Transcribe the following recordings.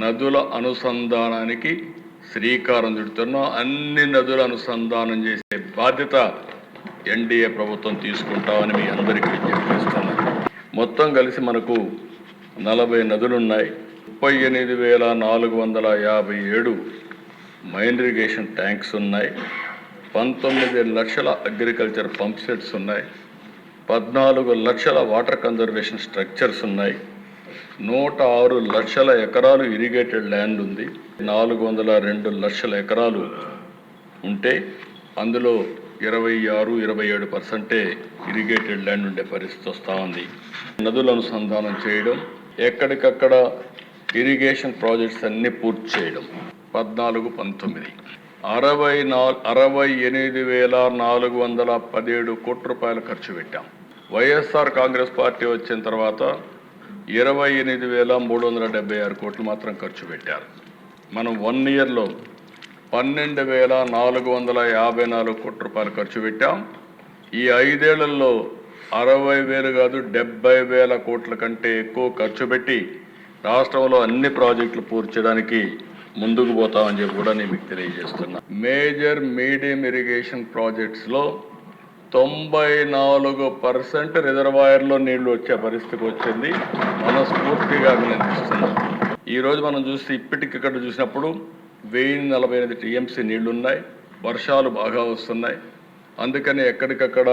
నదుల అనుసంధానానికి శ్రీకారం చుడుతున్నాం అన్ని నదుల అనుసంధానం చేసే బాధ్యత ఎన్డీఏ ప్రభుత్వం తీసుకుంటామని మీ అందరికీ విజ్ఞప్తి మొత్తం కలిసి మనకు నలభై నదులున్నాయి. ముప్పై ఎనిమిది వేల నాలుగు వందల యాభై ఏడు మైన్ ఇరిగేషన్ ట్యాంక్స్ ఉన్నాయి. పంతొమ్మిది లక్షల అగ్రికల్చర్ పంప్ సెట్స్ ఉన్నాయి. పద్నాలుగు లక్షల వాటర్ కన్జర్వేషన్ స్ట్రక్చర్స్ ఉన్నాయి. నూట ఆరు లక్షల ఎకరాలు ఇరిగేటెడ్ ల్యాండ్ ఉంది. నాలుగు వందల రెండు లక్షల ఎకరాలు ఉంటే అందులో ఇరవై ఆరు ఇరవై ఏడు పర్సెంటే ఇరిగేటెడ్ ల్యాండ్ ఉండే పరిస్థితి వస్తూ ఉంది. నదుల అనుసంధానం చేయడం ఎక్కడికక్కడ ఇరిగేషన్ ప్రాజెక్ట్స్ అన్ని పూర్తి చేయడం. పద్నాలుగు పంతొమ్మిది. అరవై నాలుగు అరవై ఎనిమిది వేల నాలుగు వందల పదిహేడు కోట్ల రూపాయలు ఖర్చు పెట్టాం. వైఎస్ఆర్ కాంగ్రెస్ పార్టీ వచ్చిన తర్వాత ఇరవై ఎనిమిది వేల మూడు వందల డెబ్బై ఆరు కోట్లు మాత్రం ఖర్చు పెట్టారు. మనం వన్ ఇయర్లో పన్నెండు వేల నాలుగు వందల యాభై నాలుగు కోట్ల రూపాయలు ఖర్చు పెట్టాం. ఈ ఐదేళ్ళలో అరవై వేలు కాదు డెబ్బై వేల కోట్ల కంటే ఎక్కువ ఖర్చు పెట్టి రాష్ట్రంలో అన్ని ప్రాజెక్టులు పూర్చడానికి ముందుకు పోతామని చెప్పి కూడా నేను మీకు తెలియజేస్తున్నా. మేజర్ మీడియం ఇరిగేషన్ ప్రాజెక్ట్స్లో తొంభై నాలుగు పర్సెంట్ రిజర్వాయర్లో నీళ్ళు వచ్చే పరిస్థితికి వచ్చింది. మనస్ఫూర్తిగా అభినందిస్తున్నాం. ఈరోజు మనం చూస్తే ఇప్పటికి ఇక్కడ చూసినప్పుడు వెయ్యి నలభై ఎనిమిది టీఎంసీ నీళ్ళున్నాయి. వర్షాలు బాగా వస్తున్నాయి. అందుకని ఎక్కడికక్కడ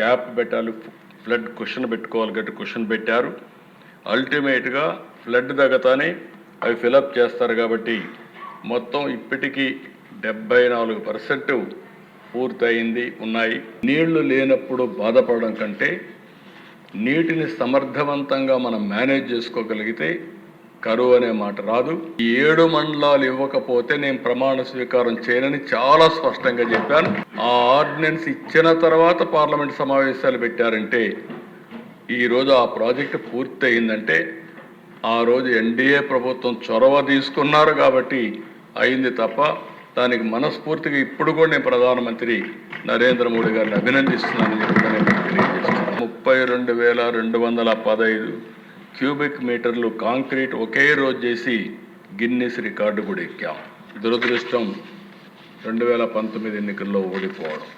గ్యాప్ పెట్టాలి ఫ్లడ్ క్వశ్చన్ పెట్టుకోవాలి గట్టి క్వశ్చన్ పెట్టారు. అల్టిమేట్గా ఫ్లడ్ తగ్గతానే అవి ఫిలప్ చేస్తారు కాబట్టి మొత్తం ఇప్పటికీ డెబ్బై నాలుగు పర్సెంట్ పూర్తయింది ఉన్నాయి. నీళ్ళు లేనప్పుడు బాధపడడం కంటే నీటిని సమర్థవంతంగా మనం మేనేజ్ చేసుకోగలిగితే కరువు అనే మాట రాదు. ఈ ఏడు మండలాలు ఇవ్వకపోతే నేను ప్రమాణ స్వీకారం చేయనని చాలా స్పష్టంగా చెప్పాను. ఆ ఆర్డినెన్స్ ఇచ్చిన తర్వాత పార్లమెంట్ సమావేశాలు పెట్టారంటే ఈరోజు ఆ ప్రాజెక్టు పూర్తయిందంటే ఆ రోజు ఎన్డీఏ ప్రభుత్వం చొరవ తీసుకున్నారు కాబట్టి అయింది తప్ప దానికి మనస్ఫూర్తిగా ఇప్పుడు కూడా నేను ప్రధానమంత్రి నరేంద్ర మోడీ గారిని అభినందిస్తున్నానని చెప్పి నేను తెలియజేస్తున్నాను. ముప్పై రెండు వేల రెండు వందల పదహైదు క్యూబిక్ మీటర్లు కాంక్రీట్ ఒకే రోజు చేసి గిన్నెస్ రికార్డు కూడా ఎక్కాం. దురదృష్టం రెండు వేల పంతొమ్మిది ఎన్నికల్లో ఓడిపోవడం.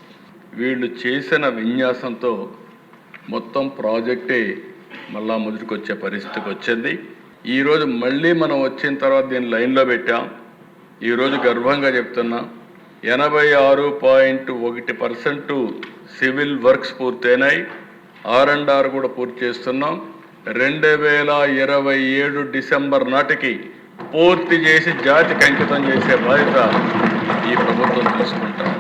వీళ్ళు చేసిన విన్యాసంతో మొత్తం ప్రాజెక్టే మళ్ళా మొదటికొచ్చే పరిస్థితికి వచ్చింది. ఈరోజు మళ్ళీ మనం వచ్చిన తర్వాత దీన్ని లైన్లో పెట్టాం. ఈరోజు గర్వంగా చెప్తున్నా ఎనభై ఆరు పాయింట్ ఒకటి పర్సెంట్ సివిల్ వర్క్స్ పూర్తయినాయి. ఆర్ అండ్ ఆర్ కూడా పూర్తి చేస్తున్నాం. రెండు వేల ఇరవై ఏడు డిసెంబర్ నాటికి పూర్తి చేసి జాతికి అంకితం చేసే బాధ్యత ఈ ప్రభుత్వం తీసుకుంటాం